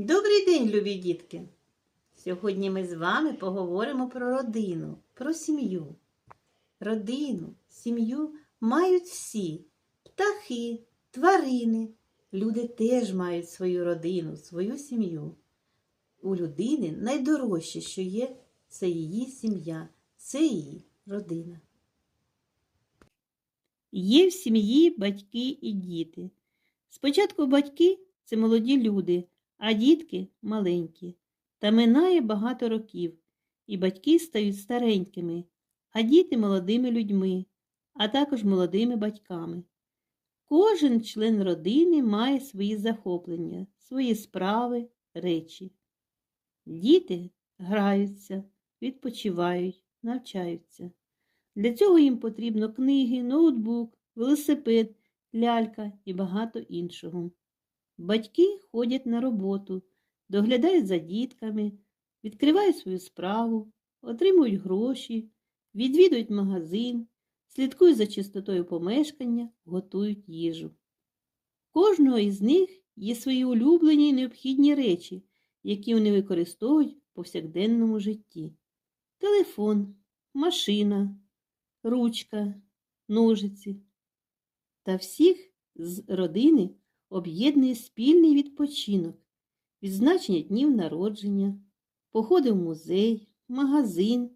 Добрий день, любі дітки! Сьогодні ми з вами поговоримо про родину, про сім'ю. Родину, сім'ю мають всі птахи, тварини. Люди теж мають свою родину, свою сім'ю. У людини найдорожче, що є, це її сім'я, це її родина. Є в сім'ї батьки і діти. Спочатку батьки це молоді люди, а дітки маленькі. Та минає багато років, і батьки стають старенькими, а діти молодими людьми, а також молодими батьками. Кожен член родини має свої захоплення, свої справи, речі. Діти граються, відпочивають, навчаються. Для цього їм потрібно книги, ноутбук, велосипед, лялька і багато іншого. Батьки ходять на роботу, доглядають за дітками, відкривають свою справу, отримують гроші, відвідують магазин, слідкують за чистотою помешкання, готують їжу. Кожного із них є свої улюблені і необхідні речі, які вони використовують в повсякденному житті. Телефон, машина, ручка, ножиці. Та всіх з родини об'єднує спільний відпочинок, відзначення днів народження, походи в музей, магазин,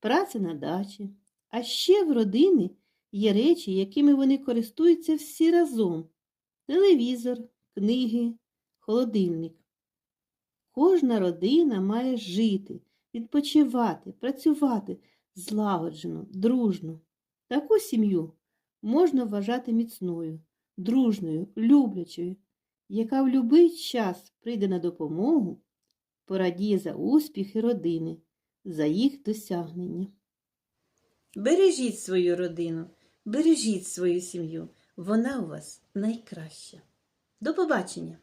праця на дачі. А ще в родини є речі, якими вони користуються всі разом: телевізор, книги, холодильник. Кожна родина має жити, відпочивати, працювати злагоджено, дружно. Таку сім'ю можна вважати міцною, дружною, люблячою, яка в будь-який час прийде на допомогу, порадіє за успіхи родини, за їх досягнення. Бережіть свою родину, бережіть свою сім'ю. Вона у вас найкраща. До побачення!